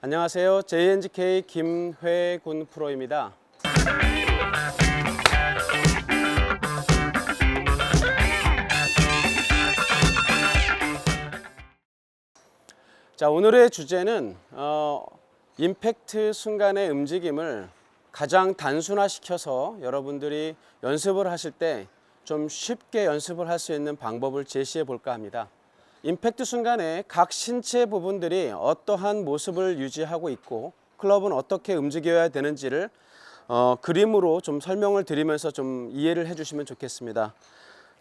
안녕하세요. JNGK 김회군 프로입니다. 자, 오늘의 주제는 어, 임팩트 순간의 움직임을 가장 단순화시켜서 여러분들이 연습을 하실 때 좀 쉽게 연습을 할 수 있는 방법을 제시해 볼까 합니다. 임팩트 순간에 각 신체 부분들이 어떠한 모습을 유지하고 있고 클럽은 어떻게 움직여야 되는지를 어, 그림으로 좀 설명을 드리면서 좀 이해를 해주시면 좋겠습니다.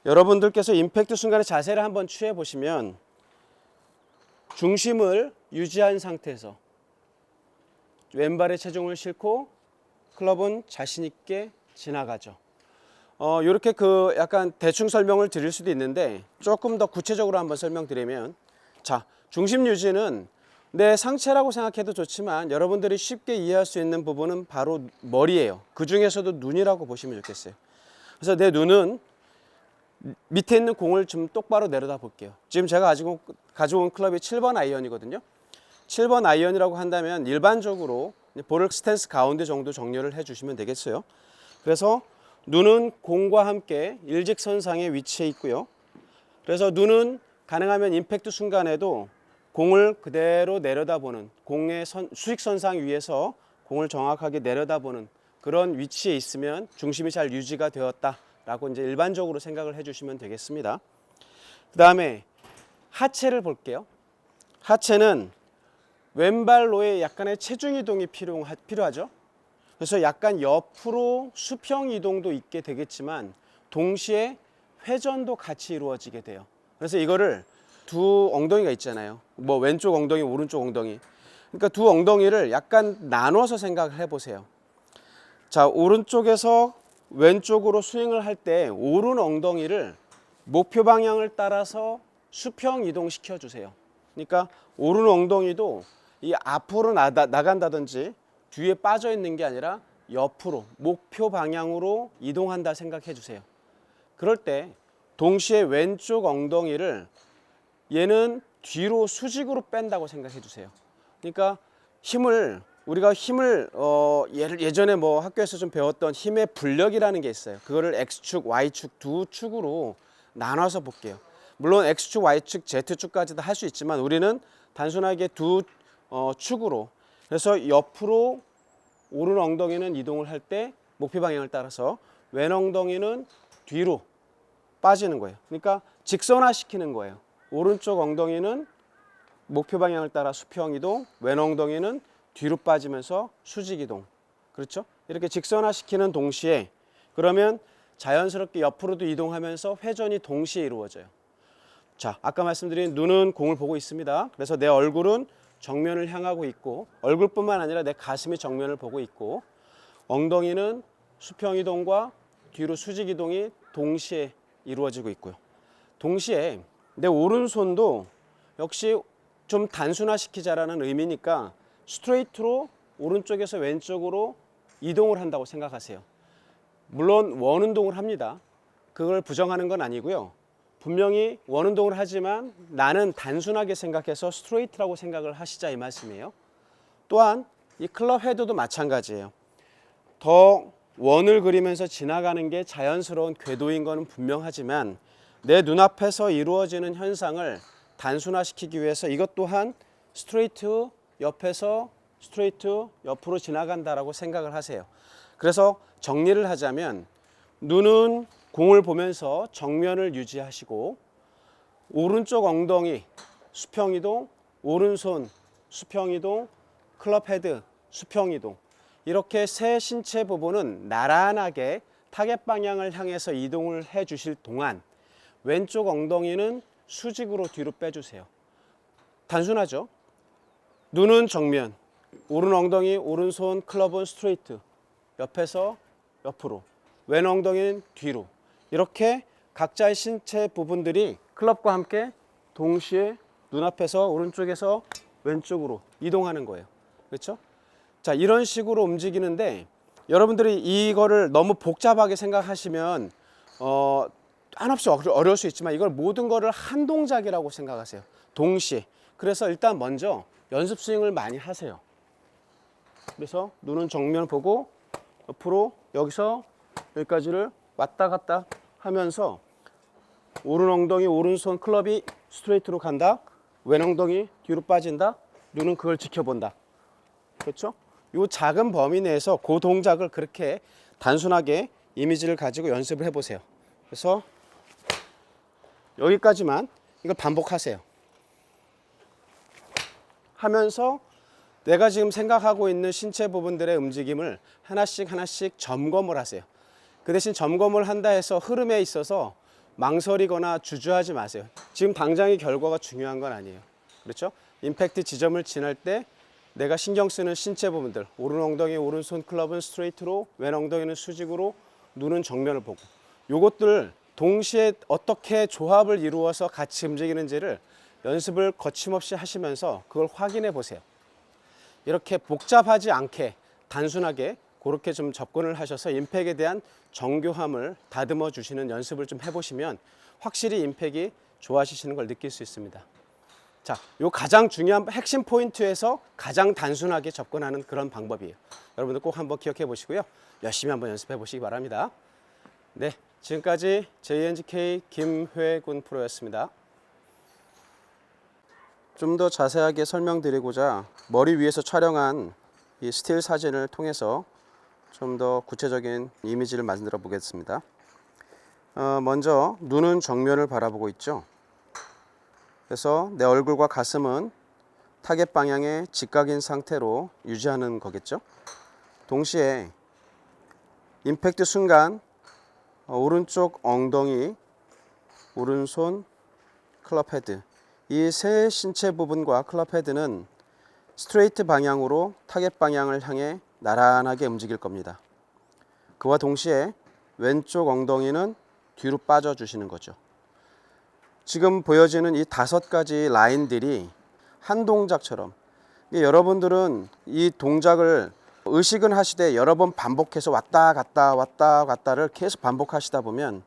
여러분들께서 임팩트 순간의 자세를 한번 취해 보시면 중심을 유지한 상태에서 왼발에 체중을 싣고 클럽은 자신 있게 지나가죠. 어, 이렇게 그 약간 대충 설명을 드릴 수도 있는데 조금 더 구체적으로 한번 설명드리면 자, 중심 유지는 내 상체라고 생각해도 좋지만 여러분들이 쉽게 이해할 수 있는 부분은 바로 머리예요. 그 중에서도 눈이라고 보시면 좋겠어요. 그래서 내 눈은 밑에 있는 공을 좀 똑바로 내려다 볼게요. 지금 제가 가지고 가져온 클럽이 7번 아이언이거든요. 7번 아이언이라고 한다면 일반적으로 볼을 스탠스 가운데 정도 정렬을 해 주시면 되겠어요. 그래서 눈은 공과 함께 일직선상에 위치해 있고요. 그래서 눈은 가능하면 임팩트 순간에도 공을 그대로 내려다보는 공의 선, 수직선상 위에서 공을 정확하게 내려다보는 그런 위치에 있으면 중심이 잘 유지가 되었다라고 이제 일반적으로 생각을 해주시면 되겠습니다. 그 다음에 하체를 볼게요. 하체는 왼발로의 약간의 체중 이동이 필요, 필요하죠. 그래서 약간 옆으로 수평 이동도 있게 되겠지만 동시에 회전도 같이 이루어지게 돼요. 그래서 이거를 두 엉덩이가 있잖아요. 뭐 왼쪽 엉덩이, 오른쪽 엉덩이. 그러니까 두 엉덩이를 약간 나눠서 생각을 해보세요. 자, 오른쪽에서 왼쪽으로 스윙을 할 때 오른 엉덩이를 목표 방향을 따라서 수평 이동시켜 주세요. 그러니까 오른 엉덩이도 이 앞으로 나, 나간다든지 뒤에 빠져 있는 게 아니라 옆으로 목표 방향으로 이동한다 생각해 주세요. 그럴 때 동시에 왼쪽 엉덩이를 얘는 뒤로 수직으로 뺀다고 생각해 주세요. 그러니까 힘을 우리가 힘을 어 예전에 뭐 학교에서 좀 배웠던 힘의 분력이라는 게 있어요. 그거를 x축, y축 두 축으로 나눠서 볼게요. 물론 x축, y축, z축까지도 할 수 있지만 우리는 단순하게 두 어, 축으로 그래서 옆으로 오른 엉덩이는 이동을 할 때 목표 방향을 따라서 왼 엉덩이는 뒤로 빠지는 거예요. 그러니까 직선화 시키는 거예요. 오른쪽 엉덩이는 목표 방향을 따라 수평 이동, 왼 엉덩이는 뒤로 빠지면서 수직 이동. 그렇죠? 이렇게 직선화 시키는 동시에 그러면 자연스럽게 옆으로도 이동하면서 회전이 동시에 이루어져요. 자, 아까 말씀드린 눈은 공을 보고 있습니다. 그래서 내 얼굴은 정면을 향하고 있고 얼굴뿐만 아니라 내 가슴이 정면을 보고 있고 엉덩이는 수평 이동과 뒤로 수직 이동이 동시에 이루어지고 있고요. 동시에 내 오른손도 역시 좀 단순화시키자라는 의미니까 스트레이트로 오른쪽에서 왼쪽으로 이동을 한다고 생각하세요. 물론 원 운동을 합니다. 그걸 부정하는 건 아니고요. 분명히 원운동을 하지만 나는 단순하게 생각해서 스트레이트라고 생각을 하시자 이 말씀이에요. 또한 이 클럽 헤드도 마찬가지예요. 더 원을 그리면서 지나가는 게 자연스러운 궤도인 것은 분명하지만 내 눈앞에서 이루어지는 현상을 단순화시키기 위해서 이것 또한 스트레이트 옆에서 스트레이트 옆으로 지나간다라고 생각을 하세요. 그래서 정리를 하자면 눈은 공을 보면서 정면을 유지하시고 오른쪽 엉덩이 수평 이동, 오른손 수평 이동, 클럽 헤드 수평 이동 이렇게 세 신체 부분은 나란하게 타겟 방향을 향해서 이동을 해 주실 동안 왼쪽 엉덩이는 수직으로 뒤로 빼주세요. 단순하죠? 눈은 정면, 오른 엉덩이, 오른손, 클럽은 스트레이트, 옆에서 옆으로, 왼 엉덩이는 뒤로. 이렇게 각자의 신체 부분들이 클럽과 함께 동시에 눈앞에서 오른쪽에서 왼쪽으로 이동하는 거예요. 그렇죠? 자, 이런 식으로 움직이는데 여러분들이 이거를 너무 복잡하게 생각하시면 어, 한없이 어려- 어려울 수 있지만 이걸 모든 거를 한 동작이라고 생각하세요. 동시에. 그래서 일단 먼저 연습 스윙을 많이 하세요. 그래서 눈은 정면 보고 옆으로 여기서 여기까지를 왔다 갔다 하면서 오른 엉덩이 오른손 클럽이 스트레이트로 간다. 왼 엉덩이 뒤로 빠진다. 눈은 그걸 지켜본다. 그렇죠? 이 작은 범위 내에서 그 동작을 그렇게 단순하게 이미지를 가지고 연습을 해보세요. 그래서 여기까지만 이걸 반복하세요. 하면서 내가 지금 생각하고 있는 신체 부분들의 움직임을 하나씩 하나씩 점검을 하세요. 그 대신 점검을 한다 해서 흐름에 있어서 망설이거나 주저하지 마세요. 지금 당장의 결과가 중요한 건 아니에요. 그렇죠? 임팩트 지점을 지날 때 내가 신경 쓰는 신체 부분들, 오른 엉덩이, 오른손 클럽은 스트레이트로, 왼 엉덩이는 수직으로, 눈은 정면을 보고. 요것들 동시에 어떻게 조합을 이루어서 같이 움직이는지를 연습을 거침없이 하시면서 그걸 확인해 보세요. 이렇게 복잡하지 않게 단순하게 그렇게 좀 접근을 하셔서 임팩에 대한 정교함을 다듬어 주시는 연습을 좀 해보시면 확실히 임팩이 좋아지시는 걸 느낄 수 있습니다. 자, 요 가장 중요한 핵심 포인트에서 가장 단순하게 접근하는 그런 방법이에요. 여러분들 꼭 한번 기억해 보시고요. 열심히 한번 연습해 보시기 바랍니다. 네, 지금까지 JNGK 김회군 프로였습니다. 좀 더 자세하게 설명드리고자 머리 위에서 촬영한 이 스틸 사진을 통해서 좀 더 구체적인 이미지를 만들어 보겠습니다. 어, 먼저 눈은 정면을 바라보고 있죠. 그래서 내 얼굴과 가슴은 타겟 방향에 직각인 상태로 유지하는 거겠죠. 동시에 임팩트 순간 어, 오른쪽 엉덩이, 오른손 클럽 헤드 이 세 신체 부분과 클럽 헤드는 스트레이트 방향으로 타겟 방향을 향해 나란하게 움직일 겁니다. 그와 동시에 왼쪽 엉덩이는 뒤로 빠져 주시는 거죠. 지금 보여지는 이 다섯 가지 라인들이 한 동작처럼 여러분들은 이 동작을 의식은 하시되 여러 번 반복해서 왔다 갔다 왔다 갔다를 계속 반복하시다 보면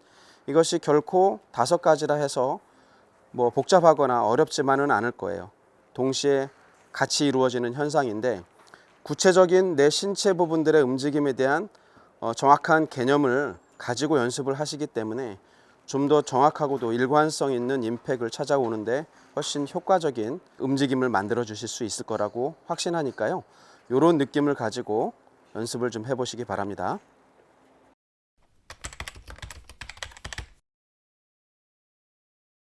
이것이 결코 다섯 가지라 해서 뭐 복잡하거나 어렵지만은 않을 거예요. 동시에 같이 이루어지는 현상인데 구체적인 내 신체 부분들의 움직임에 대한 어, 정확한 개념을 가지고 연습을 하시기 때문에 좀 더 정확하고도 일관성 있는 임팩을 찾아오는데 훨씬 효과적인 움직임을 만들어 주실 수 있을 거라고 확신하니까요. 이런 느낌을 가지고 연습을 좀 해보시기 바랍니다.